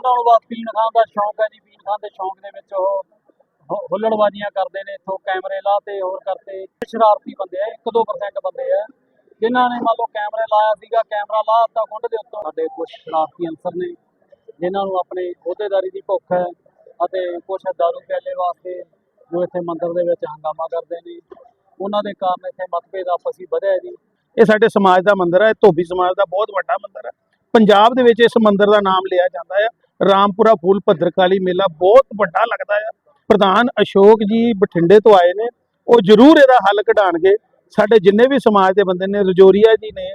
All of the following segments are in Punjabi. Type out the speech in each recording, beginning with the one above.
ਉਹਨਾਂ ਨੂੰ ਬਸ ਪੀਣ ਖਾਣ ਦਾ ਸ਼ੌਂਕ ਹੈ ਜੀ, ਪੀਣ ਖਾਣ ਦੇ ਸ਼ੌਂਕ ਦੇ ਵਿੱਚ ਉਹ ਹੁੱਲੜਬਾਜ਼ੀਆਂ ਕਰਦੇ ਨੇ, ਇੱਥੋਂ ਕੈਮਰੇ ਲਾਤੇ ਹੋਰ ਕਰਤੇ ਸ਼ਰਾਰਤੀ ਬੰਦੇ ਆ 1-2% ਬੰਦੇ ਆ। ਜਿਨ੍ਹਾਂ ਨੇ ਮੰਨ ਲਓ ਕੈਮਰੇ ਲਾਇਆ ਸੀਗਾ, ਕੈਮਰਾ ਲਾ ਦਿੱਤਾ ਕੁੰਡ ਦੇ ਉੱਤੋਂ। ਸਾਡੇ ਕੁਝ ਸ਼ਰਾਰਤੀ ਅਨਸਰ ਨੇ, ਜਿਨ੍ਹਾਂ ਨੂੰ ਆਪਣੇ ਅਹੁਦੇਦਾਰੀ ਦੀ ਭੁੱਖ ਹੈ ਅਤੇ ਕੁਝ ਦਾਰੂ ਪਿਆਲੇ ਵਾਸਤੇ ਜੋ ਇੱਥੇ ਮੰਦਿਰ ਦੇ ਵਿੱਚ ਹੰਗਾਮਾ ਕਰਦੇ ਨੇ। ਉਹਨਾਂ ਦੇ ਕਾਰਨ ਇੱਥੇ ਮਤਭੇਦ ਆਪਸੀ ਵਧਿਆ ਜੀ। ਇਹ ਸਾਡੇ ਸਮਾਜ ਦਾ ਮੰਦਿਰ ਹੈ, ਧੋਬੀ ਸਮਾਜ ਦਾ ਬਹੁਤ ਵੱਡਾ ਮੰਦਿਰ ਹੈ। ਪੰਜਾਬ ਦੇ ਵਿੱਚ ਇਸ ਮੰਦਿਰ ਦਾ ਨਾਮ ਲਿਆ ਜਾਂਦਾ ਹੈ ਰਾਮਪੁਰਾ ਫੂਲ ਭੱਦਰਕਾਲੀ ਮੇਲਾ ਬਹੁਤ ਵੱਡਾ ਲੱਗਦਾ ਹੈ ਪ੍ਰਧਾਨ ਅਸ਼ੋਕ ਜੀ ਬਠਿੰਡੇ ਤੋਂ ਆਏ ਨੇ। ਉਹ ਜ਼ਰੂਰ ਇਹਦਾ ਹੱਲ ਕਢਾਣਗੇ। ਸਾਡੇ ਜਿੰਨੇ ਵੀ ਸਮਾਜ ਦੇ ਬੰਦੇ ਨੇ, ਰਜੋਰੀਆ ਜੀ ਨੇ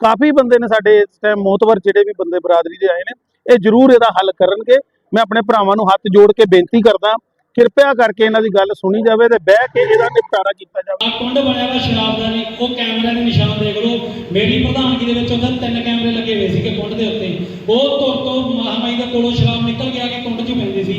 ਕਾਫੀ ਬੰਦੇ ਨੇ ਸਾਡੇ ਇਸ ਟਾਈਮ ਮੋਤਵਰ ਜਿਹੜੇ ਵੀ ਬੰਦੇ ਬਰਾਦਰੀ ਦੇ ਆਏ ਨੇ, ਇਹ ਜ਼ਰੂਰ ਇਹਦਾ ਹੱਲ ਕਰਨਗੇ। ਮੈਂ ਆਪਣੇ ਭਰਾਵਾਂ ਨੂੰ ਹੱਥ ਜੋੜ ਕੇ ਬੇਨਤੀ ਕਰਦਾ, ਕਿਰਪਾ ਕਰਕੇ ਇਹਨਾਂ ਦੀ ਗੱਲ ਸੁਣੀ ਜਾਵੇ ਤੇ ਬਹਿ ਕੇ ਇਹਦਾ ਨਿਪਟਾਰਾ ਕੀਤਾ ਜਾਵੇ। ਕੁੰਡ ਬਣਿਆ ਵਾ ਸ਼ਰਾਬ ਦਾ ਜੀ ਉਹ ਕੈਮਰਿਆਂ ਦੇ ਨਿਸ਼ਾਨ ਦੇਖ ਲਓ। ਮੇਰੀ ਪ੍ਰਧਾਨਗੀ ਦੇ ਵਿੱਚ ਉਹਦਾ ਤਿੰਨ ਕੈਮਰੇ ਲੱਗੇ ਹੋਏ ਸੀਗੇ ਕੁੰਡ ਦੇ ਉੱਤੇ। ਉਹ ਕੋਲੋਂ ਸ਼ਰਾਬ ਨਿਕਲ ਗਿਆ ਕਿ ਕੁੰਡ 'ਚੋਂ ਪੈਂਦੀ ਸੀ।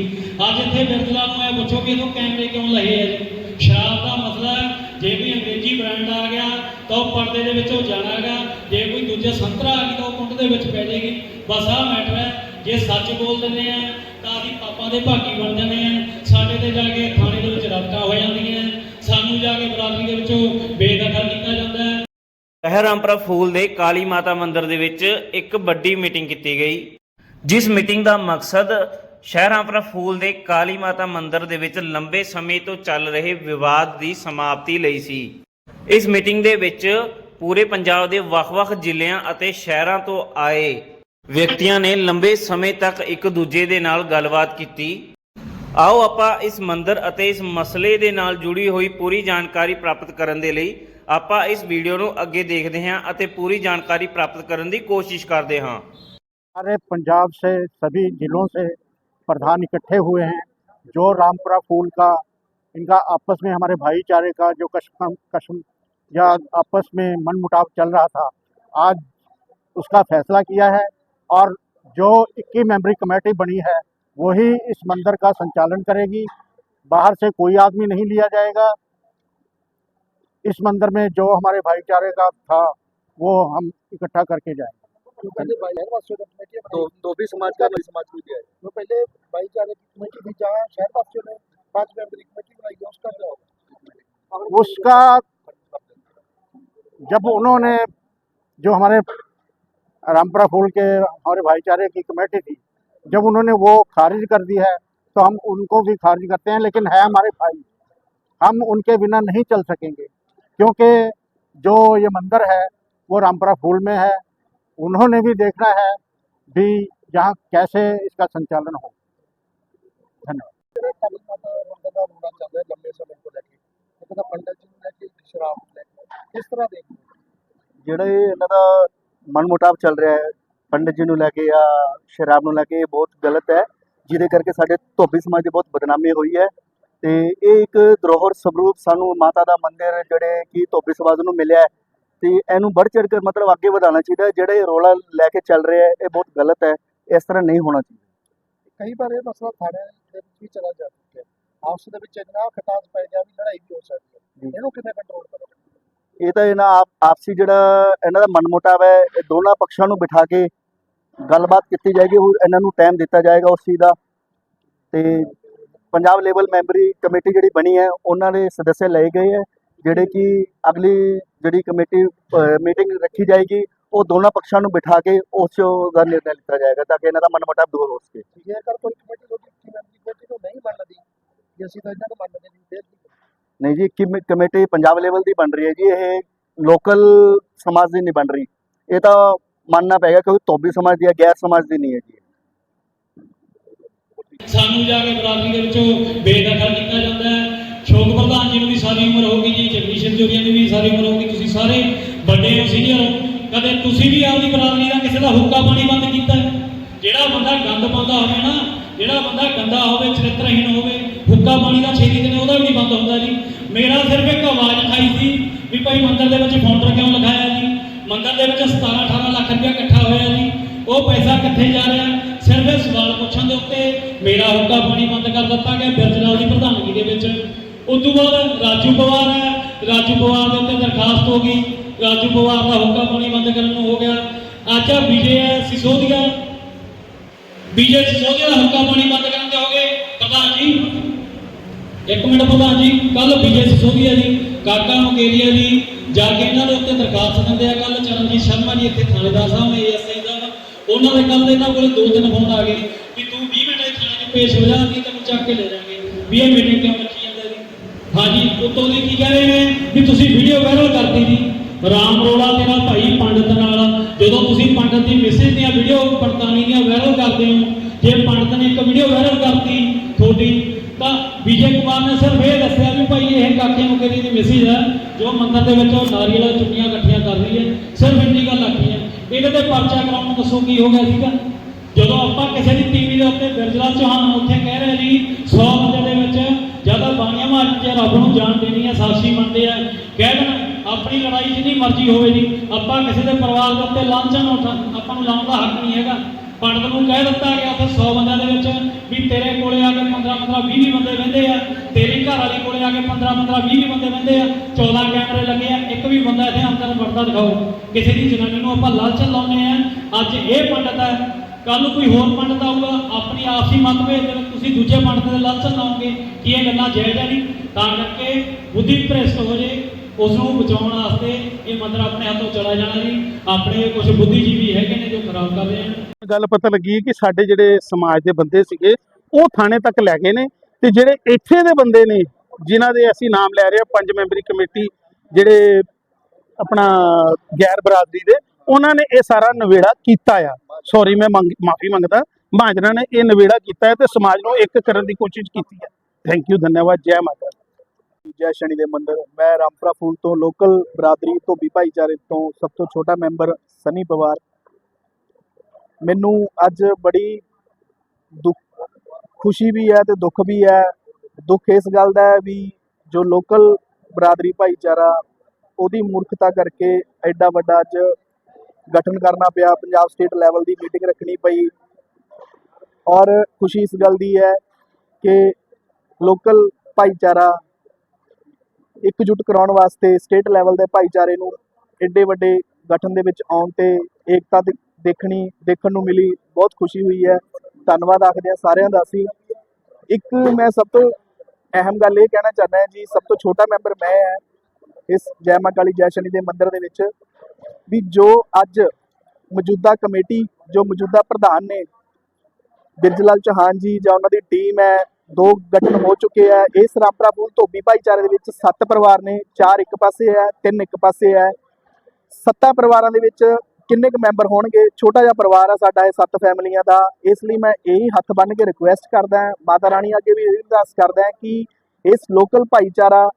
ਅੱਜ ਇੱਥੇ ਬਿਰਦਲਾ ਨੂੰ ਐ ਪੁੱਛੋ ਕਿ ਇਹਨੂੰ ਕੈਮਰੇ ਕਿਉਂ ਲਏ ਐ ਸ਼ਰਾਬ ਦਾ ਮਸਲਾ ਜੇ ਵੀ ਅੰਗਰੇਜ਼ੀ ਬ੍ਰਾਂਡ ਆ ਗਿਆ, ਤਾਂ ਉਹ ਪਰਦੇ ਦੇ ਵਿੱਚੋਂ ਜਾਣਾਗਾ ਜੇ ਕੋਈ ਦੂਜਾ ਸੰਤਰਾ ਆ ਗਿਆ, ਤਾਂ ਉਹ ਕੁੰਡ ਦੇ ਵਿੱਚ ਪੈ ਜਾਏਗੀ। ਬਸ ਆ ਮੈਟਰ ਹੈ। ਜੇ ਸੱਚ ਬੋਲ ਦਿੰਦੇ ਆ, ਤਾਂ ਅਸੀਂ ਪਾਪਾਂ ਦੇ ਭਾਗੀ ਬਣ ਜਾਂਦੇ ਆ। ਸਾਡੇ ਤੇ ਜਾ ਕੇ ਥਾਣੇ ਦੇ ਵਿੱਚ ਰਸਤਾ ਹੋ ਜਾਂਦੀਆਂ ਸਾਨੂੰ ਜਾ ਕੇ ਬਰਾਦਰੀ ਦੇ ਵਿੱਚੋਂ ਬੇਦਖਲ ਕੀਤਾ ਜਾਂਦਾ ਹੈ। ਪਹਿਰਾਮਪੁਰਾ ਫੂਲ ਦੇ ਕਾਲੀ ਮਾਤਾ ਮੰਦਿਰ ਦੇ ਵਿੱਚ ਇੱਕ ਵੱਡੀ ਮੀਟਿੰਗ ਕੀਤੀ ਗਈ। ਜਿਸ ਮੀਟਿੰਗ ਦਾ ਮਕਸਦ ਸ਼ਹਿਰਾਂ ਪਰ ਫੂਲ ਦੇ ਕਾਲੀ ਮਾਤਾ ਮੰਦਿਰ ਦੇ ਵਿੱਚ ਲੰਬੇ ਸਮੇਂ ਤੋਂ ਚੱਲ ਰਹੇ ਵਿਵਾਦ ਦੀ ਸਮਾਪਤੀ ਲਈ ਸੀ। ਇਸ ਮੀਟਿੰਗ ਦੇ ਵਿੱਚ ਪੂਰੇ ਪੰਜਾਬ ਦੇ ਵੱਖ-ਵੱਖ ਜ਼ਿਲ੍ਹਿਆਂ ਅਤੇ ਸ਼ਹਿਰਾਂ ਤੋਂ ਆਏ ਵਿਅਕਤੀਆਂ ਨੇ ਲੰਬੇ ਸਮੇਂ ਤੱਕ ਇੱਕ ਦੂਜੇ ਦੇ ਨਾਲ ਗੱਲਬਾਤ ਕੀਤੀ। ਆਓ ਆਪਾਂ ਇਸ ਮੰਦਰ ਅਤੇ ਇਸ ਮਸਲੇ ਦੇ ਨਾਲ ਜੁੜੀ ਹੋਈ ਪੂਰੀ ਜਾਣਕਾਰੀ ਪ੍ਰਾਪਤ ਕਰਨ ਦੇ ਲਈ ਆਪਾਂ ਇਸ ਵੀਡੀਓ ਨੂੰ ਅੱਗੇ ਦੇਖਦੇ ਹਾਂ ਅਤੇ ਪੂਰੀ ਜਾਣਕਾਰੀ ਪ੍ਰਾਪਤ ਕਰਨ ਦੀ ਕੋਸ਼ਿਸ਼ ਕਰਦੇ ਹਾਂ। सारे पंजाब से, सभी जिलों से प्रधान इकट्ठे हुए हैं। जो रामपुरा फूल का, इनका आपस में हमारे भाईचारे का जो कश्म, कशम या आपस में मन मुटाव चल रहा था, आज उसका फैसला किया है और जो इक्की मेंबरी कमेटी बनी है वही इस मंदिर का संचालन करेगी। बाहर से कोई आदमी नहीं लिया जाएगा। इस मंदिर में जो हमारे भाईचारे का था, वो हम इकट्ठा करके जाएँगे। पहले तो धोबी समाज का समाज को दिया है। तो पहले भाईचारे की कमेटी थी जहाँ शहर वासियों ने पाँच मेंबर की कमेटी बनाई है उसका क्या होगा? उसका जब उन्होंने जो हमारे रामपुरा फूल के हमारे भाईचारे की कमेटी थी जब उन्होंने वो खारिज कर दी है तो हम उनको भी खारिज करते हैं लेकिन है हमारे भाई। हम उनके बिना नहीं चल सकेंगे क्योंकि जो ये मंदिर है वो रामपुरा फूल में है उन्होंने भी देखना है भी यहाँ कैसे इसका संचालन हो धन्यवाद ਜਿਹੜੇ ਕਾਲੀ ਮਾਤਾ ਮੰਦਰ ਦਾ ਰੋਣਾ ਚੱਲ ਰਿਹਾ ਲੰਬੇ ਸਮੇਂ ਤੋਂ ਲੈ ਕੇ ਇੱਕ ਤਾਂ ਪੰਡਤ ਜੀ ਨੂੰ ਲੈ ਕੇ ਇੱਕ ਸ਼ਰਾਬ ਨੂੰ ਲੈ ਕੇ ਕਿਸ ਤਰ੍ਹਾਂ ਦੇਖਦੇ ਹੋ? ਜਿਹੜੇ ਇਹਨਾਂ ਦਾ ਮਨਮੁਟਾਵ ਚੱਲ ਰਿਹਾ ਹੈ ਪੰਡਿਤ ਜੀ ਨੂੰ ਲੈ ਕੇ ਜਾਂ ਸ਼ਰਾਬ ਨੂੰ ਲੈ ਕੇ ਇਹ ਬਹੁਤ ਗਲਤ ਹੈ ਜਿਹਦੇ ਕਰਕੇ ਸਾਡੇ ਧੋਬੀ ਸਮਾਜ ਦੀ ਬਹੁਤ ਬਦਨਾਮੀ ਹੋਈ ਹੈ ਤੇ ਇਹ ਇੱਕ ਧਰੋਹਰ ਸਰੂਪ ਸਾਨੂੰ ਮਾਤਾ ਦਾ ਮੰਦਿਰ ਜਿਹੜੇ ਕਿ ਧੋਬੀ ਸਮਾਜ ਨੂੰ ਮਿਲਿਆ ਹੈ ਤੇ ਇਹਨੂੰ ਵੱਧ ਚੜ੍ਹ ਕੇ ਮਤਲਬ ਅੱਗੇ ਵਧਾਉਣਾ ਚਾਹੀਦਾ। ਹੈ। ਜਿਹੜਾ ਰੋਲਾ ਲੈ ਕੇ ਚੱਲ ਰਿਹਾ ਹੈ ਇਹ ਬਹੁਤ ਗਲਤ ਹੈ। ਇਸ ਤਰ੍ਹਾਂ ਨਹੀਂ ਹੋਣਾ ਚਾਹੀਦਾ। ਕਈ ਵਾਰ ਇਹ ਮਸਲਾ ਥਾਣੇ ਦੇ ਵਿੱਚ ਵੀ ਚਲਾ ਜਾ ਚੁੱਕਿਆ ਹੈ। ਆਪਸ ਦੇ ਵਿੱਚ ਇੰਨਾ ਖਟਾਸ ਪੈ ਗਿਆ ਵੀ ਲੜਾਈ ਵੀ ਹੋ ਸਕਦੀ ਹੈ। ਇਹਨੂੰ ਕਿਵੇਂ ਕੰਟਰੋਲ ਕਰੋਗੇ? ਇਹ ਤਾਂ ਇਹਨਾਂ ਆਪ ਆਪਸੀ ਜਿਹੜਾ ਇਹਨਾਂ ਦਾ ਮਨਮੁਟਾਵ ਹੈ ਇਹ ਦੋਨਾਂ ਪੱਖਾਂ ਨੂੰ ਬਿਠਾ ਕੇ ਗੱਲਬਾਤ ਕੀਤੀ ਜਾਏਗੀ। ਉਹ ਇਹਨਾਂ ਨੂੰ ਟਾਈਮ ਦਿੱਤਾ ਜਾਏਗਾ ਉਸ ਚੀਜ਼ ਦਾ। ਤੇ ਪੰਜਾਬ ਲੈਵਲ ਮੈਂਬਰੀ ਕਮੇਟੀ ਜਿਹੜੀ ਬਣੀ ਹੈ ਉਹਨਾਂ ਦੇ ਸਦੱਸਿਆ ਲਏ ਗਏ ਹੈ। ਜਿਹੜੇ ਕਿ ਅਗਲੀ ਜਿਹੜੀ ਕਮੇਟੀ ਮੀਟਿੰਗ ਰੱਖੀ ਜਾਏਗੀ ਉਹ ਦੋਨਾਂ ਪੱਖਾਂ ਨੂੰ ਬਿਠਾ ਕੇ ਉਸ ਦਾ ਨਿਰਣੈ ਲਿੱਤਾ ਜਾਏਗਾ ਤਾਂ ਕਿ ਇਹਨਾਂ ਦਾ ਮਨਮੁਟਾਵ ਦੂਰ ਹੋ ਸਕੇ। ਜੇਕਰ ਕੋਈ ਕਮੇਟੀ ਤੁਹਾਡੀ ਇੱਕੀ ਮੈਂਬਰੀ ਕਮੇਟੀ ਨੂੰ ਨਹੀਂ ਮੰਨਦੀ ਜੇ ਅਸੀਂ ਤਾਂ ਇਹਨਾਂ ਨੂੰ ਮੰਨਦੇ ਨਹੀਂ ਫਿਰ ਕੀ? ਨਹੀਂ ਜੀ ਕਮੇ- ਕਮੇਟੀ ਪੰਜਾਬ ਲੈਵਲ ਦੀ ਬਣ ਰਹੀ ਹੈ ਜੀ ਇਹ ਲੋਕਲ ਸਮਾਜ ਦੀ ਨਹੀਂ ਬਣ ਰਹੀ। ਇਹ ਤਾਂ ਮੰਨਣਾ ਪਏਗਾ ਕਿਉਂਕਿ ਧੋਬੀ ਸਮਾਜ ਦੀ ਹੈ ਗੈਰ ਸਮਾਜ ਦੀ ਨਹੀਂ ਹੈ ਜੀ ਸਾਨੂੰ ਜਾ ਕੇ ਬਰਾਦਰੀ ਦੇ ਵਿੱਚੋਂ ਬੇਦਖਲ ਕੀਤਾ ਜਾਂਦਾ ਹੈ। ਸ਼ੋਕ ਪ੍ਰਧਾਨ ਜੀ ਨੂੰ ਵੀ ਸਾਰੀ ਉਮਰ ਹੋ ਗਈ ਜੀ ਜਗਦੀਸ਼ ਸਿੰਘ ਜੋਗੀਆਂ ਨੂੰ ਵੀ ਸਾਰੀ ਉਮਰ ਹੋ ਗਈ ਤੁਸੀਂ ਸਾਰੇ ਵੱਡੇ ਹੋ ਸੀਨੀਅਰ। ਹੋ ਕਦੇ ਤੁਸੀਂ ਵੀ ਆਪਦੀ ਬਰਾਦਰੀ ਦਾ ਕਿਸੇ ਦਾ ਹੁੱਕਾ ਪਾਣੀ ਬੰਦ ਕੀਤਾ? ਜਿਹੜਾ ਬੰਦਾ ਗੰਦ ਪਾਉਂਦਾ ਹੋਵੇ ਨਾ, ਜਿਹੜਾ ਬੰਦਾ ਗੰਦਾ ਹੋਵੇ, ਚਰਿੱਤਰਹੀਣ ਹੋਵੇ, ਹੁੱਕਾ ਪਾਣੀ ਦਾ ਛੇਤੀ ਦਿਨ ਉਹਦਾ ਵੀ ਨਹੀਂ ਬੰਦ ਹੁੰਦਾ ਜੀ। ਮੇਰਾ ਸਿਰਫ ਇੱਕ ਆਵਾਜ਼ ਖਾਈ ਸੀ ਵੀ ਭਾਈ ਮੰਦਰ ਦੇ ਵਿੱਚ ਫਾਊਂਡਰ ਕਿਉਂ ਲਿਖਾਇਆ ਜੀ? ਮੰਦਰ ਦੇ ਵਿੱਚ 17 18 ਲੱਖ ਰੁਪਇਆ ਇਕੱਠਾ ਹੋਇਆ ਜੀ। ਉਹ ਪੈਸਾ ਕਿੱਥੇ ਜਾ ਰਿਹਾ? ਸਿਰਫ ਇਹ ਸਵਾਲ ਪੁੱਛਣ ਦੇ ਉੱਤੇ ਮੇਰਾ ਹੁੱਕਾ ਪਾਣੀ ਬੰਦ ਕਰ ਦਿੱਤਾ ਗਿਆ ਬਿਰਜਲਾਲ ਦੀ ਪ੍ਰਧਾਨਗੀ ਦੇ ਵਿੱਚ। ਉਸ ਤੋਂ ਬਾਅਦ ਰਾਜੂ ਪਵਾਰ ਹੈ। ਰਾਜੂ ਪਵਾਰ ਦੇ ਉੱਤੇ ਦਰਖਾਸਤ ਹੋ ਗਈ। ਰਾਜੂ ਪਵਾਰ ਦਾ ਹੁੱਕਾ ਪਾਣੀ ਬੰਦ ਕਰਨ ਨੂੰ ਹੋ ਗਿਆ। ਅੱਜ ਆ ਵਿਜੇ ਹੈ ਸਿਸੋਦੀਆ। ਬੀਜੇ ਸਿਸੋਦੀਆ ਦਾ ਹੁੱਕਾ ਪਾਣੀ ਬੰਦ ਕਰਨ ਤੇ ਹੋਗੇ ਪ੍ਰਧਾਨ ਜੀ, ਇੱਕ ਮਿੰਟ ਪ੍ਰਧਾਨ ਜੀ ਕੱਲ ਵਿਜੇ ਸਿਸੋਦੀਆ ਜੀ, ਕਾਕਾ ਮੁਕੇਰੀਆ ਜੀ, ਜਾ ਕੇ ਇਹਨਾਂ ਦੇ ਉੱਤੇ ਦਰਖਾਸਤ ਦਿੰਦੇ ਆ। ਕੱਲ ਚਰਨਜੀਤ ਸ਼ਰਮਾ ਜੀ ਇੱਥੇ ਥਾਣੇਦਾਰ ਸਾਹਿਬ ਨੇ ਐਸਆਈ ਸਾਹਿਬ ਉਹਨਾਂ ਦੇ ਕੱਲ ਦੇ ਇਹਨਾਂ ਕੋਲ ਦੋ ਤਿੰਨ ਫੋਨ ਆ ਗਏ ਵੀ ਤੂੰ 20 ਮਿੰਟ ਇੱਥੇ ਥਾਣੇ 'ਚ ਪੇਸ਼ ਹੋ ਜਾ, ਅਸੀਂ ਤੈਨੂੰ ਚੱਕ ਕੇ ਲੈ ਜਾਵਾਂਗੇ। ਵੀ ਇਹ ਮੀਟਿੰਗ ਕਿਉਂ ਹਾਂਜੀ, ਉੱਤੋਂ ਦੀ ਕੀ ਕਹਿ ਰਹੇ ਨੇ? ਵੀ ਤੁਸੀਂ ਵੀਡੀਓ ਵਾਇਰਲ ਕਰਤੀ ਜੀ? ਰਾਮ ਰੋੜਾ ਤੇ ਨਾਲ ਭਾਈ ਪੰਡਤ ਨਾਲ। ਜਦੋਂ ਤੁਸੀਂ ਪੰਡਤ ਦੀ ਮੈਸੇਜ ਦੀਆਂ ਵੀਡੀਓ ਪੜਤਾਨੀ ਦੀਆਂ ਵਾਇਰਲ ਕਰਦੇ ਹੋ, ਜੇ ਪੰਡਤ ਨੇ ਇੱਕ ਵੀਡੀਓ ਵਾਇਰਲ ਕਰਤੀ ਤੁਹਾਡੀ, ਤਾਂ ਵਿਜੇ ਕੁਮਾਰ ਨੇ ਸਿਰਫ ਇਹ ਦੱਸਿਆ ਵੀ ਭਾਈ ਇਹ ਕਾਕੇ ਮੁਕੇਰੀ ਦੀ ਮੈਸੇਜ ਹੈ, ਜੋ ਮੰਦਰ ਦੇ ਵਿੱਚ ਉਹ ਨਾਰੀਅਲ ਚੁੰਨੀਆਂ ਇਕੱਠੀਆਂ ਕਰ ਰਹੀ ਹੈ। ਸਿਰਫ ਇੰਨੀ ਗੱਲ ਆਖੀ ਹੈ। ਇਹਦੇ ਤੇ ਪਰਚਾ ਕਰਾਉਣ ਨੂੰ ਦੱਸੋ ਕੀ ਹੋ ਗਿਆ ਸੀਗਾ? ਜਦੋਂ ਆਪਾਂ ਕਿਸੇ ਦੀ ਟੀਵੀ ਦੇ ਉੱਤੇ ਬਿਰਜਲਾ ਚੌਹਾਨ ਉੱਥੇ ਕਹਿ ਰਹੇ ਜੀ 100 ਬੰਦੇ ਦੇ ਵਿੱਚ ਜ਼ਿਆਦਾ ਬਾਣੀਆਂ ਮਾਰਨ ਚ ਰੱਬ ਨੂੰ ਜਾਣ ਦੇਣੀ ਹੈ ਸਾਖੀ ਮੰਨਦੇ ਆ। ਕਹਿ ਦੇਣ, ਆਪਣੀ ਲੜਾਈ ਜਿੰਨੀ ਮਰਜ਼ੀ ਹੋਵੇ ਜੀ, ਆਪਾਂ ਕਿਸੇ ਦੇ ਪਰਿਵਾਰ ਦੇ ਉੱਤੇ ਲਾਂఛਾ ਨਾ ਉਠਾ, ਆਪਾਂ ਨੂੰ ਲਾਉਣ ਦਾ ਹੱਕ ਨਹੀਂ ਹੈਗਾ। ਪੰਡਤ ਨੂੰ ਕਹਿ ਦਿੱਤਾ ਗਿਆ ਉੱਥੇ 100 ਬੰਦਿਆਂ ਦੇ ਵਿੱਚ ਵੀ ਤੇਰੇ ਕੋਲੇ ਆ ਕੇ 15 15 20 20 ਬੰਦੇ ਬਹਿੰਦੇ ਆ, ਤੇਰੀ ਘਰ ਵਾਲੀ ਕੋਲੇ ਆ ਕੇ 15 15 20 20 ਬੰਦੇ ਬਹਿੰਦੇ ਆ 14 ਕੈਮਰੇ ਲੱਗੇ ਆ, ਇੱਕ ਵੀ ਬੰਦਾ ਇੱਥੇ ਅੰਦਰ ਵੜਦਾ, ਦਿਖਾਓ। ਕਿਸੇ ਦੀ ਜਨਾਨੀ ਨੂੰ ਆਪਾਂ ਲਾਲਚ ਲਾਉਂਦੇ ਆ। ਅੱਜ ਇਹ ਪੰਡਤ ਹੈ ਕੱਲ ਨੂੰ ਕੋਈ ਹੋਰ ਪੰਡਤ ਆਊਗਾ, ਆਪਣੀ ਆਪਸੀ ਮਤਭੇਦ ਦੇ ਤੁਸੀਂ ਦੂਜੇ ਪੰਡਤ ਦੇ ਲਾਲਚ ਲਾਓਗੇ ਕਿ ਇਹ ਗੱਲਾਂ ਜਾਇਜ਼ ਨਹੀਂ? ਤਾਂ ਕਰਕੇ ਬੁੱਧੀ ਭ੍ਰਿਸ਼ਟ ਹੋ ਜੇ ਉਸ ਨੂੰ ਬਚਾਉਣ ਵਾਸਤੇ ਇਹ ਮੰਦਰ ਆਪਣੇ ਹੱਥੋਂ ਚਲਾ ਜਾਣਾ ਜੀ। ਆਪਣੇ ਕੁਝ ਬੁੱਧੀਜੀਵੀ ਹੈਗੇ ਨੇ ਜੋ ਖਰਾਬ ਕਰ ਰਹੇ ਹਨ। ਗੱਲ ਪਤਾ ਲੱਗੀ ਕਿ ਸਾਡੇ ਜਿਹੜੇ ਸਮਾਜ ਦੇ ਬੰਦੇ ਸੀਗੇ, ਉਹ ਥਾਣੇ ਤੱਕ ਲੈ ਗਏ ਨੇ ਤੇ ਜਿਹੜੇ ਇੱਥੇ ਦੇ ਬੰਦੇ ਨੇ, ਜਿਨ੍ਹਾਂ ਦੇ ਅਸੀਂ ਨਾਮ ਲੈ ਰਹੇ ਹਾਂ, ਪੰਜ ਮੈਂਬਰੀ ਕਮੇਟੀ ਜਿਹੜੇ ਆਪਣਾ ਗੈਰ ਬਰਾਦਰੀ ਦੇ, ਉਹਨਾਂ ਨੇ ਇਹ ਸਾਰਾ ਨਵੇੜਾ ਕੀਤਾ ਆ। ਸੌਰੀ ਮੈਂ ਮਾਫੀ ਮੰਗਦਾ। ਮਹਾਜਨਾਂ ਨੇ ਇਹ ਨਵੇੜਾ ਕੀਤਾ ਹੈ ਤੇ ਸਮਾਜ ਨੂੰ ਇੱਕ ਕਰਨ ਦੀ ਕੋਸ਼ਿਸ਼ ਕੀਤੀ ਹੈ। ਥੈਂਕ ਯੂ ਧੰਨਵਾਦ, ਜੈ ਮਾਤਾ ਜੈ ਸ਼ਨੀ ਦੇ ਮੰਦਿਰ। ਮੈਂ ਰਾਮਪੁਰਾ ਫੂਲ ਤੋਂ ਲੋਕਲ ਬਰਾਦਰੀ ਧੋਬੀ ਭਾਈਚਾਰੇ ਤੋਂ ਸਭ ਤੋਂ ਛੋਟਾ ਮੈਂਬਰ ਸਨੀ ਪਵਾਰ। ਮੈਨੂੰ ਅੱਜ ਬੜੀ ਦੁੱਖ, ਖੁਸ਼ੀ ਵੀ ਹੈ ਤੇ ਦੁੱਖ ਵੀ ਹੈ। ਦੁੱਖ ਇਸ ਗੱਲ ਦਾ ਹੈ ਵੀ ਜੋ ਲੋਕਲ ਬਰਾਦਰੀ ਭਾਈਚਾਰਾ ਉਹਦੀ ਮੂਰਖਤਾ ਕਰਕੇ ਐਡਾ ਵੱਡਾ ਅੱਜ ਗਠਨ ਕਰਨਾ ਪਿਆ, ਪੰਜਾਬ ਸਟੇਟ ਲੈਵਲ ਦੀ ਮੀਟਿੰਗ ਰੱਖਣੀ ਪਈ। ਔਰ ਖੁਸ਼ੀ ਇਸ ਗੱਲ ਦੀ ਹੈ ਕਿ ਲੋਕਲ ਭਾਈਚਾਰਾ ਇਕਜੁੱਟ ਕਰਾਉਣ ਵਾਸਤੇ ਸਟੇਟ ਲੈਵਲ ਦੇ ਭਾਈਚਾਰੇ ਨੂੰ ਐਡੇ ਵੱਡੇ ਗਠਨ ਦੇ ਵਿੱਚ ਆਉਣ ਤੇ ਏਕਤਾ ਦੇ- ਦੇਖਣੀ, ਦੇਖਣ ਨੂੰ ਮਿਲੀ, ਬਹੁਤ ਖੁਸ਼ੀ ਹੋਈ ਹੈ। ਧੰਨਵਾਦ ਆਖਦੇ ਹਾਂ ਸਾਰਿਆਂ ਦਾ। ਅਸੀਂ ਇੱਕ ਮੈਂ ਸਭ ਤੋਂ ਅਹਿਮ ਗੱਲ ਇਹ ਕਹਿਣਾ ਚਾਹੁੰਦਾ ਹਾਂ ਜੀ, ਸਭ ਤੋਂ ਛੋਟਾ ਮੈਂਬਰ ਮੈਂ ਹੈ ਇਸ ਜੈ ਮਾਂ ਕਾਲੀ, ਜੈ ਸ਼ਨੀ ਦੇ ਮੰਦਿਰ ਦੇ ਵਿੱਚ ਵੀ ਜੋ ਅੱਜ ਮੌਜੂਦਾ ਕਮੇਟੀ, ਜੋ ਮੌਜੂਦਾ ਪ੍ਰਧਾਨ ਨੇ ਬਿਰਜਲਾਲ ਚੌਹਾਨ ਜੀ ਜਾਂ ਉਹਨਾਂ ਦੀ ਟੀਮ ਹੈ, ਦੋ ਗਠਨ ਹੋ ਚੁੱਕੇ ਹੈ। ਇਸ ਰਾਮਪੁਰਾ ਫੂਲ ਧੋਬੀ ਭਾਈਚਾਰੇ ਦੇ ਵਿੱਚ ਸੱਤ ਪਰਿਵਾਰ ਨੇ, ਚਾਰ ਇੱਕ ਪਾਸੇ ਹੈ, ਤਿੰਨ ਇੱਕ ਪਾਸੇ ਹੈ। ਸੱਤਾਂ ਪਰਿਵਾਰਾਂ ਦੇ ਵਿੱਚ ਕਿੰਨੇ ਕੁ ਮੈਂਬਰ ਹੋਣਗੇ? ਛੋਟਾ ਜਿਹਾ ਪਰਿਵਾਰ ਹੈ ਸਾਡਾ, ਇਹ ਸੱਤ ਫੈਮਲੀਆਂ ਦਾ। ਇਸ ਲਈ ਮੈਂ ਇਹੀ ਹੱਥ ਬੰਨ ਕੇ ਰਿਕੁਐਸਟ ਕਰਦਾ ਮਾਤਾ ਰਾਣੀ ਅੱਗੇ ਵੀ ਇਹ ਅਰਦਾਸ ਕਰਦਾ ਕਿ ਇਸ ਲੋਕਲ ਭਾਈਚਾਰਾ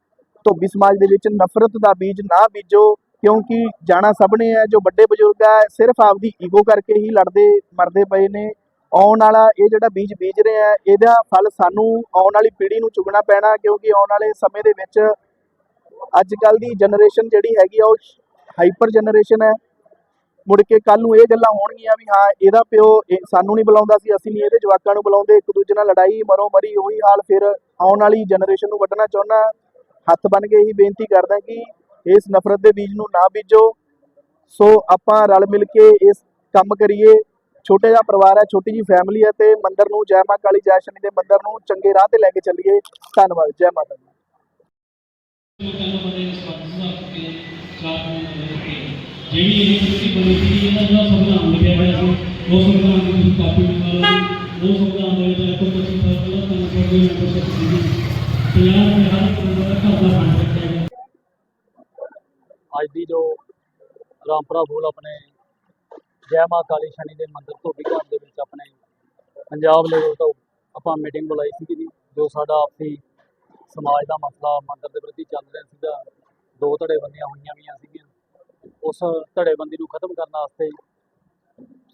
ਧੋਬੀ ਸਮਾਜ ਦੇ ਵਿੱਚ ਨਫ਼ਰਤ ਦਾ ਬੀਜ ਨਾ ਬੀਜੋ, ਕਿਉਂਕਿ ਜਾਣਾ ਸਭ ਨੇ ਹੈ, ਜੋ ਵੱਡੇ ਬਜ਼ੁਰਗ ਹੈ, ਸਿਰਫ ਆਪਦੀ ਈਗੋ ਕਰਕੇ ਹੀ ਲੜਦੇ, ਮਰਦੇ ਪਏ ਨੇ। ਆਉਣ ਵਾਲਾ ਇਹ ਜਿਹੜਾ ਬੀਜ ਬੀਜ ਰਹੇ ਆ, ਇਹਦਾ ਫਲ ਸਾਨੂੰ ਆਉਣ ਵਾਲੀ ਪੀੜ੍ਹੀ ਨੂੰ ਚੁਗਣਾ ਪੈਣਾ ਕਿਉਂਕਿ ਆਉਣ ਵਾਲੇ ਸਮੇਂ ਦੇ ਵਿੱਚ ਅੱਜ ਕੱਲ ਦੀ ਜਨਰੇਸ਼ਨ ਜਿਹੜੀ ਹੈਗੀ ਆ, ਉਹ ਹਾਈਪਰ ਜਨਰੇਸ਼ਨ ਹੈ। ਮੁੜ ਕੇ ਕੱਲ ਨੂੰ ਇਹ ਗੱਲਾਂ ਹੋਣਗੀਆਂ ਵੀ ਹਾਂ, ਇਹਦਾ ਪਿਓ ਇਹ ਸਾਨੂੰ ਨਹੀਂ ਬੁਲਾਉਂਦਾ ਸੀ, ਅਸੀਂ ਨਹੀਂ ਇਹਦੇ ਜਵਾਕਾਂ ਨੂੰ ਬੁਲਾਉਂਦੇ, ਇੱਕ ਦੂਜੇ ਨਾਲ ਲੜਾਈ ਮਰੋ ਮਰੀ ਉਹੀ ਹਾਲ ਫਿਰ ਆਉਣ ਵਾਲੀ ਜਨਰੇਸ਼ਨ ਨੂੰ ਵੱਢਣਾ ਚਾਹੁੰਦਾ। ਹੱਥ ਬਨ ਕੇ ਇਹੀ ਬੇਨਤੀ ਕਰਦਾ ਕਿ ਇਸ ਨਫ਼ਰਤ ਦੇ ਬੀਜ ਨੂੰ ਨਾ ਬੀਜੋ। ਸੋ ਆਪਾਂ ਰਲ ਮਿਲ ਕੇ ਇਸ ਕੰਮ ਕਰੀਏ। ਛੋਟਾ ਜਿਹਾ ਪਰਿਵਾਰ ਹੈ, ਛੋਟੀ ਜੀ ਫੈਮਿਲੀ ਹੈ ਤੇ ਮੰਦਿਰ ਨੂੰ ਜੈ ਮਾਂ ਕਾਲੀ, ਜੈ ਸ਼ਨੀ ਦੇ ਮੰਦਿਰ ਨੂੰ ਚੰਗੇ ਰਾਹ ਤੇ ਲੈ ਕੇ ਚੱਲੀਏ। ਧੰਨਵਾਦ, ਜੈ ਮਾਤਾ ਦੀ। ਜਿਹੜੀ ਇਹ ਕਮੇਟੀ ਬਣੀ ਸੀ ਇਹਦਾ ਜਿਹੜਾ ਸੰਵਿਧਾਨ ਲਿਖਿਆ ਗਿਆ ਸੀ ਉਹ ਸੰਵਿਧਾਨ ਦੀ ਤੁਸੀਂ ਕਾਪੀ ਨਿਕਾਲੋ ਉਹ ਸੰਵਿਧਾਨ ਦੇ ਵਿੱਚ ਇੱਕ ਪੱਚੀ ਸਾਲ ਪਹਿਲਾਂ ਤਿੰਨ ਸੌ ਦੀ ਮੈਂਬਰਸ਼ਿਪ ਸੀਗੀ ਪੰਜਾਬ ਦੇ ਹਰ ਇੱਕ ਦਾ ਘਰ ਦਾ ਫੰਡ ਰੱਖਿਆ ਗਿਆ ਅੱਜ ਦੀ ਜੋ ਰਾਮਪੁਰਾ ਫੂਲ ਆਪਣੇ ਜੈ ਮਾ ਕਾਲੀ ਸ਼ਨੀ ਦੇ ਮੰਦਿਰ ਧੋਬੀ ਘਰ ਦੇ ਵਿੱਚ ਆਪਣੇ ਪੰਜਾਬ ਲੈਵਲ ਤੋਂ ਆਪਾਂ ਮੀਟਿੰਗ ਬੁਲਾਈ ਸੀ ਜੀ, ਜੋ ਸਾਡਾ ਆਪਸੀ ਸਮਾਜ ਦਾ ਮਸਲਾ ਮੰਦਿਰ ਦੇ ਪ੍ਰਤੀ ਚੱਲ ਰਿਹਾ ਸੀਗਾ, ਦੋ ਧੜੇਬੰਦੀਆਂ ਹੋਈਆਂ ਵੀਆਂ ਸੀਗੀਆਂ। ਉਸ ਧੜੇਬੰਦੀ ਨੂੰ ਖਤਮ ਕਰਨ ਵਾਸਤੇ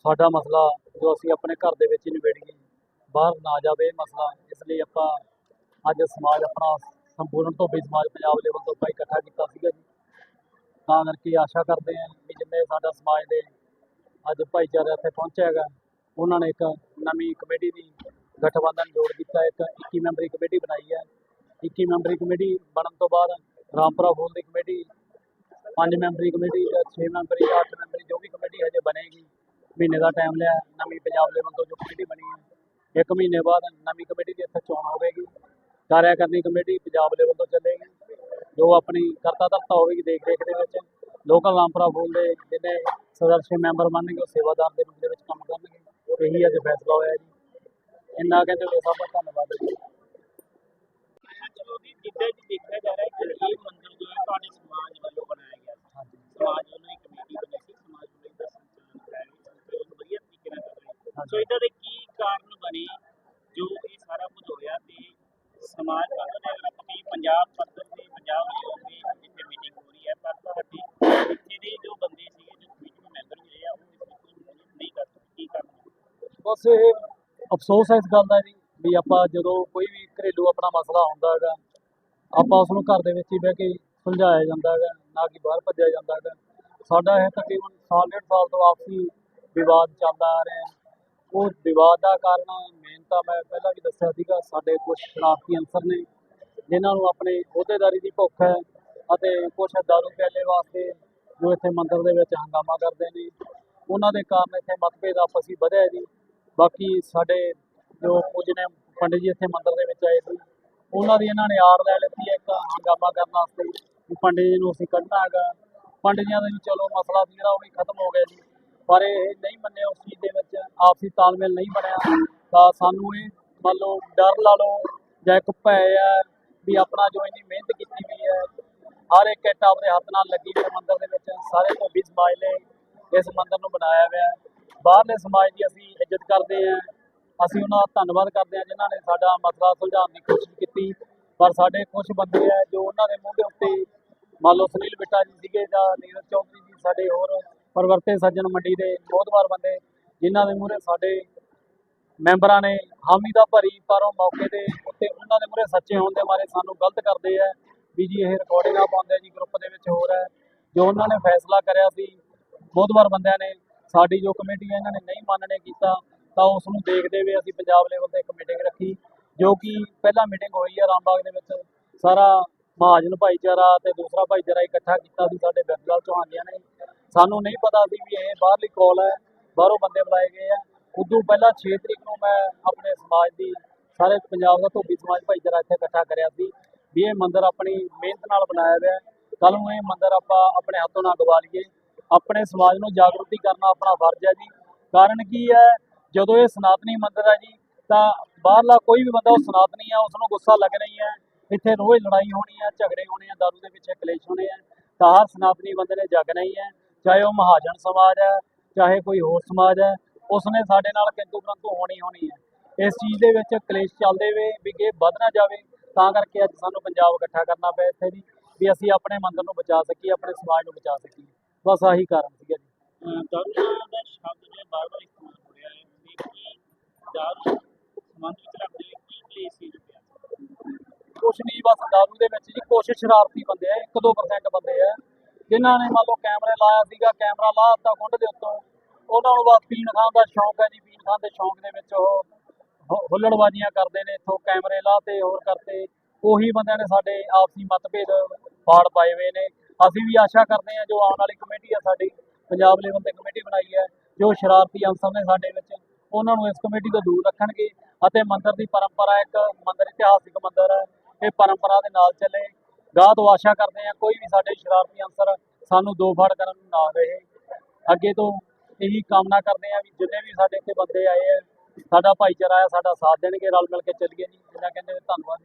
ਸਾਡਾ ਮਸਲਾ ਜੋ ਅਸੀਂ ਆਪਣੇ ਘਰ ਦੇ ਵਿੱਚ ਨਿਬੇੜੀਏ ਬਾਹਰ ਨਾ ਜਾਵੇ ਇਹ ਮਸਲਾ। ਇਸ ਲਈ ਆਪਾਂ ਅੱਜ ਸਮਾਜ ਆਪਣਾ ਸੰਪੂਰਨ ਧੋਬੀ ਸਮਾਜ ਪੰਜਾਬ ਲੈਵਲ ਤੋਂ ਆਪਾਂ ਇਕੱਠਾ ਕੀਤਾ ਸੀਗਾ ਜੀ। ਤਾਂ ਕਰਕੇ ਆਸ਼ਾ ਕਰਦੇ ਹਾਂ ਕਿ ਜਿੰਨੇ ਸਾਡਾ ਸਮਾਜ ਦੇ ਅੱਜ ਭਾਈਚਾਰਾ ਇੱਥੇ ਪਹੁੰਚਿਆ ਹੈਗਾ। ਉਹਨਾਂ ਨੇ ਇੱਕ ਨਵੀਂ ਕਮੇਟੀ ਦੀ ਗਠਬੰਧਨ ਜੋੜ ਦਿੱਤਾ, ਇੱਕ 21 ਮੈਂਬਰੀ ਕਮੇਟੀ ਬਣਾਈ ਹੈ। 21 ਮੈਂਬਰੀ ਕਮੇਟੀ ਬਣਨ ਤੋਂ ਬਾਅਦ ਰਾਮਪੁਰਾ ਫੂਲ ਦੀ ਕਮੇਟੀ, ਪੰਜ ਮੈਂਬਰੀ ਕਮੇਟੀ ਜਾਂ 6 ਮੈਂਬਰੀ 8 ਮੈਂਬਰੀ ਜੋ ਵੀ ਕਮੇਟੀ ਹਜੇ ਬਣੇਗੀ, ਮਹੀਨੇ ਦਾ ਟਾਈਮ ਲਿਆ, ਨਵੀਂ ਪੰਜਾਬ ਲੈਵਲ ਤੋਂ ਜੋ ਕਮੇਟੀ ਬਣੀ ਹੈ, ਇੱਕ ਮਹੀਨੇ ਬਾਅਦ ਨਵੀਂ ਕਮੇਟੀ ਦੀ ਇੱਥੇ ਚੋਣ ਹੋਵੇਗੀ। ਕਾਰਿਆ ਕਰਨੀ ਕਮੇਟੀ ਪੰਜਾਬ ਲੈਵਲ ਤੋਂ ਚੱਲੇਗੀ। ਜੋ ਆਪਣੀ ਕਰਤਾ ਧਰਤਾ ਹੋਵੇਗੀ ਦੇਖ ਰੇਖ ਦੇ ਵਿੱਚ। ਲੋਕਲ ਰਾਮਪੁਰਾ ਫੂਲ ਦੇ ਜਿਹਨੇ ਸਦਰਸ਼ੀ ਮੈਂਬਰ ਬਣਨਗੇ ਉਹ ਸੇਵਾਦਾਰ ਦੇ ਰੂਪ ਦੇ ਵਿੱਚ ਕੰਮ ਕਰਨਗੇ। ਇਹੀ ਅੱਜ ਫੈਸਲਾ ਹੋਇਆ ਜੀ। ਇੰਨਾ ਕਹਿੰਦੇ ਹੋਏ ਸਭ ਦਾ ਧੰਨਵਾਦ ਜੀ। ਚਲੋ ਜੀ ਜਿੱਦਾਂ ਜੀ ਦੇਖਿਆ ਜਾ ਰਿਹਾ ਹੈ ਕਿ ਇਹ ਮੰਦਿਰ ਜੋ ਹੈ ਤੁਹਾਡੇ ਸਮਾਜ ਵੱਲੋਂ ਬਣਾਇਆ ਗਿਆ ਸੀ। ਸਮਾਜ ਵੱਲੋਂ ਇੱਕ ਕਮੇਟੀ ਬਣੀ ਸੀ ਸਮਾਜ ਵੱਲੋਂ ਇਹਦਾ ਸੰਚਾਲਨ ਕਰਾਇਆ ਗਿਆ ਸੰਚਾਲਨ ਬਹੁਤ ਵਧੀਆ ਤਰੀਕੇ ਨਾਲ ਕਰ ਰਹੇ ਸੋ। ਇਹਦਾ ਦੇ ਕੀ ਕਾਰਨ ਬਣੇ ਜੋ ਇਹ ਸਾਰਾ ਕੁਝ ਹੋਇਆ ਤੇ ਸਮਾਜ ਵੱਲੋਂ ਦੇ ਅਗਰ ਆਪਾਂ ਕਹੀਏ ਪੰਜਾਬ ਪੱਧਰ ਤੇ ਪੰਜਾਬ ਬਸ ਅਫਸੋਸ ਹੈ ਇਸ ਗੱਲ ਦਾ ਜੀ ਵੀ ਆਪਾਂ ਜਦੋਂ ਕੋਈ ਵੀ ਘਰੇਲੂ ਆਪਣਾ ਮਸਲਾ ਹੁੰਦਾ ਹੈਗਾ, ਆਪਾਂ ਉਸ ਨੂੰ ਘਰ ਦੇ ਵਿੱਚ ਹੀ ਬਹਿ ਕੇ ਸੁਲਝਾਇਆ ਜਾਂਦਾ ਹੈਗਾ, ਨਾ ਕਿ ਬਾਹਰ ਭੱਜਿਆ ਜਾਂਦਾ ਹੈਗਾ। ਸਾਡਾ ਇਹ ਤਕਰੀਬਨ ਸਾਲ, ਡੇਢ ਸਾਲ ਤੋਂ ਆਪਸੀ ਵਿਵਾਦ ਚੱਲਦਾ ਆ ਰਿਹਾ। ਉਹ ਵਿਵਾਦ ਦਾ ਕਾਰਨ ਮੇਨ ਤਾਂ ਮੈਂ ਪਹਿਲਾਂ ਵੀ ਦੱਸਿਆ ਸੀਗਾ, ਸਾਡੇ ਕੁਝ ਸ਼ਰਾਰਤੀ ਅਨਸਰ ਨੇ, ਜਿਨ੍ਹਾਂ ਨੂੰ ਆਪਣੇ ਅਹੁਦੇਦਾਰੀ ਦੀ ਭੁੱਖ ਹੈ ਅਤੇ ਕੁਝ ਦਾਰੂ ਪਿਆਲੇ ਵਾਸਤੇ ਜੋ ਇੱਥੇ ਮੰਦਰ ਦੇ ਵਿੱਚ ਹੰਗਾਮਾ ਕਰਦੇ ਨੇ। ਉਹਨਾਂ ਦੇ ਕਾਰਨ ਇੱਥੇ ਮਤਭੇਦ ਆਪਸੀ ਵਧਿਆ ਜੀ। ਬਾਕੀ ਸਾਡੇ ਜੋ ਕੁਝ ਨੇ ਪੰਡਿਤ ਜੀ ਇੱਥੇ ਮੰਦਿਰ ਦੇ ਵਿੱਚ ਆਏ ਸੀ, ਉਹਨਾਂ ਦੀ ਇਹਨਾਂ ਨੇ ਆੜ ਲੈ ਲਿੱਤੀ ਹੈ ਇੱਕ ਹੰਗਾਮਾ ਕਰਨ ਵਾਸਤੇ ਪੰਡਿਤ ਜੀ ਨੂੰ ਅਸੀਂ ਕੱਢਣਾ ਹੈਗਾ। ਪੰਡਿਤ ਜੀਆਂ ਦਾ ਵੀ ਚਲੋ ਮਸਲਾ ਸੀ ਜਿਹੜਾ, ਉਹ ਵੀ ਖਤਮ ਹੋ ਗਿਆ ਜੀ। ਪਰ ਇਹ ਨਹੀਂ ਮੰਨੇ ਉਸ ਚੀਜ਼ ਦੇ ਵਿੱਚ, ਆਪਸੀ ਤਾਲਮੇਲ ਨਹੀਂ ਬਣਿਆ। ਤਾਂ ਸਾਨੂੰ ਇਹ ਮੰਨ ਲਓ ਡਰ ਲਾ ਲਓ, ਜਾਂ ਇੱਕ ਭੈ ਹੈ ਵੀ ਆਪਣਾ ਜੋ ਇੰਨੀ ਮਿਹਨਤ ਕੀਤੀ ਵੀ ਹੈ, ਹਰ ਇੱਕ ਇੱਟ ਆਪਣੇ ਹੱਥ ਨਾਲ ਲੱਗੀ ਹੋਈ ਹੈ ਮੰਦਿਰ ਦੇ ਵਿੱਚ। ਸਾਰੇ ਧੋਬੀ ਸਮਾਜ ਨੇ ਇਸ ਮੰਦਰ ਨੂੰ ਬਣਾਇਆ ਹੋਇਆ। ਬਾਹਰਲੇ ਸਮਾਜ ਦੀ ਅਸੀਂ ਇੱਜ਼ਤ ਕਰਦੇ ਹਾਂ। ਅਸੀਂ ਉਹਨਾਂ ਦਾ ਧੰਨਵਾਦ ਕਰਦੇ ਹਾਂ ਜਿਨ੍ਹਾਂ ਨੇ ਸਾਡਾ ਮਸਲਾ ਸੁਲਝਾਉਣ ਦੀ ਕੋਸ਼ਿਸ਼ ਕੀਤੀ। ਪਰ ਸਾਡੇ ਕੁਝ ਬੰਦੇ ਆ ਜੋ ਉਹਨਾਂ ਦੇ ਮੂੰਹ ਦੇ ਉੱਤੇ ਮੰਨ ਲਓ ਸੁਨੀਲ ਬਿੱਟਾ ਜੀ ਸੀਗੇ ਜਾਂ ਨੀਰਜ ਚੌਧਰੀ ਜੀ, ਸਾਡੇ ਹੋਰ ਪਰਵਰਤੇ ਸੱਜਣ ਮੰਡੀ ਦੇ ਬਹੁਤਵਾਰ ਬੰਦੇ, ਜਿਨ੍ਹਾਂ ਦੇ ਮੂਹਰੇ ਸਾਡੇ ਮੈਂਬਰਾਂ ਨੇ ਹਾਮੀ ਦਾ ਭਰੀ ਪਰ ਉਹ ਮੌਕੇ ਤੇ ਉੱਤੇ ਉਹਨਾਂ ਦੇ ਮੂਹਰੇ ਸੱਚੇ ਹੋਣ ਦੇ ਮਾਰੇ ਸਾਨੂੰ ਗਲਤ ਕਰਦੇ ਆ। ਵੀ ਜੀ ਇਹ ਰਿਕਾਰਡਿੰਗਾਂ ਪਾਉਂਦੇ ਜੀ ਗਰੁੱਪ ਦੇ ਵਿੱਚ ਹੋਰ ਹੈ। ਜੋ ਉਹਨਾਂ ਨੇ ਫੈਸਲਾ ਕਰਿਆ ਸੀ ਬਹੁਤ ਵਾਰ ਬੰਦਿਆਂ ਨੇ ਸਾਡੀ ਜੋ ਕਮੇਟੀ ਹੈ ਇਹਨਾਂ ਨੇ ਨਹੀਂ ਮੰਨਣੇ ਕੀਤਾ, ਤਾਂ ਉਸ ਨੂੰ ਦੇਖਦੇ ਹੋਏ ਅਸੀਂ ਪੰਜਾਬ ਲੈਵਲ ਤੇ ਇੱਕ ਮੀਟਿੰਗ ਰੱਖੀ, ਜੋ ਕਿ ਪਹਿਲਾ ਮੀਟਿੰਗ ਹੋਈ ਹੈ ਰਾਮਬਾਗ ਦੇ ਵਿੱਚ। ਸਾਰਾ ਮਹਾਜਨ ਭਾਈਚਾਰਾ ਤੇ ਦੂਸਰਾ ਭਾਈਚਾਰਾ ਇਕੱਠਾ ਕੀਤਾ ਸੀ, ਸਾਡੇ ਬਿਰਦਲਾਲ ਚੌਹਾਨ ਨੇ। ਸਾਨੂੰ ਨਹੀਂ ਪਤਾ ਸੀ ਵੀ ਇਹ ਬਾਹਰਲੀ ਕਾਲ ਹੈ, ਬਾਹਰੋਂ ਬੰਦੇ ਬੁਲਾਏ ਗਏ ਆ। ਉਦੋਂ ਪਹਿਲਾਂ 6 ਤਰੀਕ ਨੂੰ ਮੈਂ ਆਪਣੇ ਸਮਾਜ ਦੀ, ਸਾਰੇ ਪੰਜਾਬ ਦਾ ਧੋਬੀ ਸਮਾਜ ਭਾਈਚਾਰਾ ਇੱਥੇ ਇਕੱਠਾ ਕਰਿਆ ਸੀ, ਵੀ ਇਹ ਮੰਦਿਰ ਆਪਣੀ ਮਿਹਨਤ ਨਾਲ ਬਣਾਇਆ ਹੋਇਆ ਹੈ। ਕੱਲ ਨੂੰ ਇਹ ਮੰਦਿਰ ਆਪਾਂ ਆਪਣੇ ਹੱਥੋਂ ਨਾ ਗਵਾ ਲਈਏ। ਆਪਣੇ ਸਮਾਜ ਨੂੰ ਜਾਗਰੂਕਤੀ ਕਰਨਾ ਆਪਣਾ ਫਰਜ਼ ਹੈ ਜੀ। ਕਾਰਨ ਕੀ ਹੈ? ਜਦੋਂ ਇਹ ਸਨਾਤਨੀ ਮੰਦਿਰ ਹੈ ਜੀ, ਤਾਂ ਬਾਹਰਲਾ ਕੋਈ ਵੀ ਬੰਦਾ ਉਹ ਸਨਾਤਨੀ ਹੈ ਉਸ ਨੂੰ ਗੁੱਸਾ ਲੱਗਣਾ ਹੀ ਹੈ। ਇੱਥੇ ਰੋਜ਼ ਲੜਾਈ ਹੋਣੀ ਹੈ ਝਗੜੇ ਹੋਣੇ ਆ, ਦਾਰੂ ਦੇ ਪਿੱਛੇ ਕਲੇਸ਼ ਹੋਣੇ ਆ, ਤਾਂ ਹਰ ਸਨਾਤਨੀ ਬੰਦੇ ਨੇ ਜਾਗਣਾ ਹੀ ਹੈ। ਚਾਹੇ ਉਹ ਮਹਾਜਨ ਸਮਾਜ ਹੈ, ਚਾਹੇ ਕੋਈ ਹੋਰ ਸਮਾਜ ਹੈ, ਉਸਨੇ ਸਾਡੇ ਨਾਲ ਕਿੰਤੂ ਪਰੰਤੂ ਹੋਣੀ ਹੋਣੀ ਹੈ। ਇਸ ਚੀਜ਼ ਦੇ ਵਿੱਚ ਕਲੇਸ਼ ਚੱਲਦੇ ਵੇ, ਵੀ ਕਿ ਵੱਧ ਨਾ ਜਾਵੇ, ਤਾਂ ਕਰਕੇ ਅੱਜ ਸਾਨੂੰ ਪੰਜਾਬ ਇਕੱਠਾ ਕਰਨਾ ਪਿਆ ਇੱਥੇ ਜੀ, ਵੀ ਅਸੀਂ ਆਪਣੇ ਮੰਦਰ ਨੂੰ ਬਚਾ ਸਕੀਏ, ਆਪਣੇ ਸਮਾਜ ਨੂੰ ਬਚਾ ਸਕੀਏ। ਬਸ ਆਹੀ ਕਾਰਨ ਸੀਗਾ ਜੀ। ਦਾਰੂ ਦਾ ਸ਼ਬਦ ਜੋ ਹੈ ਬਾਰ-ਬਾਰ ਇਸਤੇਮਾਲ ਹੋ ਰਿਹਾ ਹੈ ਤੇ ਕੀ ਦਾਰੂ ਸਮਾਜ ਵਿੱਚ ਰੱਖਦੇ ਹੋਏ ਕੀ ਕਲੇਸ਼ ਸੀ ਜੋ ਪਿਆ ਕੁਛ ਨਹੀਂ ਬਸ ਦਾਰੂ ਦੇ ਵਿੱਚ ਜੀ ਕੁਛ ਸ਼ਰਾਰਤੀ ਬੰਦੇ ਆ 1-2% ਬੰਦੇ ਆ ਜਿਨ੍ਹਾਂ ਨੇ ਮੰਨ ਲਓ ਕੈਮਰੇ ਲਾਇਆ ਸੀਗਾ ਕੈਮਰਾ ਲਾ ਦਿੱਤਾ ਕੁੰਡ ਦੇ ਉੱਤੋਂ। ਉਹਨਾਂ ਨੂੰ ਬਸ ਪੀਣ ਖਾਣ ਦਾ ਸ਼ੌਂਕ ਹੈ ਜੀ ਪੀਣ ਖਾਣ ਦੇ ਸ਼ੌਂਕ ਦੇ ਵਿੱਚ ਉਹ ਹੁੱਲੜਬਾਜ਼ੀਆਂ ਕਰਦੇ ਨੇ ਇੱਥੋਂ ਕੈਮਰੇ ਲਾ ਤੇ ਹੋਰ ਕਰਤੇ। ਉਹੀ ਬੰਦਿਆਂ ਨੇ ਸਾਡੇ ਆਪਸੀ ਮਤਭੇਦ ਫਾੜ ਪਾਏ ਹੋਏ ਨੇ। ਅਸੀਂ ਵੀ ਆਸ਼ਾ ਕਰਦੇ ਹਾਂ ਜੋ ਆਉਣ ਵਾਲੀ ਕਮੇਟੀ ਆ ਸਾਡੀ, ਪੰਜਾਬ ਲੈਵਲ ਤੇ ਕਮੇਟੀ ਬਣਾਈ ਹੈ, ਜੋ ਸ਼ਰਾਰਤੀ ਅਨਸਰ ਨੇ ਸਾਡੇ ਵਿੱਚ, ਉਹਨਾਂ ਨੂੰ ਇਸ ਕਮੇਟੀ ਤੋਂ ਦੂਰ ਰੱਖਣਗੇ ਅਤੇ ਮੰਦਰ ਦੀ ਪਰੰਪਰਾ ਇੱਕ ਮੰਦਰ, ਇਤਿਹਾਸਿਕ ਮੰਦਿਰ ਹੈ, ਇਹ ਪਰੰਪਰਾ ਦੇ ਨਾਲ ਚੱਲੇ। ਗਾਹ ਤੋਂ ਆਸ਼ਾ ਕਰਦੇ ਹਾਂ ਕੋਈ ਵੀ ਸਾਡੇ ਸ਼ਰਾਰਤੀ ਅਨਸਰ ਸਾਨੂੰ ਦੋ ਫੜ ਕਰਨ ਨੂੰ ਨਾ ਰਹੇ ਅੱਗੇ ਤੋਂ ਇਹੀ ਕਾਮਨਾ ਕਰਦੇ ਹਾਂ ਵੀ ਜਿੰਨੇ ਵੀ ਸਾਡੇ ਇੱਥੇ ਬੰਦੇ ਆਏ ਆ ਸਾਡਾ ਭਾਈਚਾਰਾ ਆ ਸਾਡਾ ਸਾਥ ਦੇਣਗੇ, ਰਲ ਮਿਲ ਕੇ ਚੱਲੀਏ ਜੀ। ਜਿੰਨਾ ਕਹਿੰਦੇ ਨੇ ਧੰਨਵਾਦ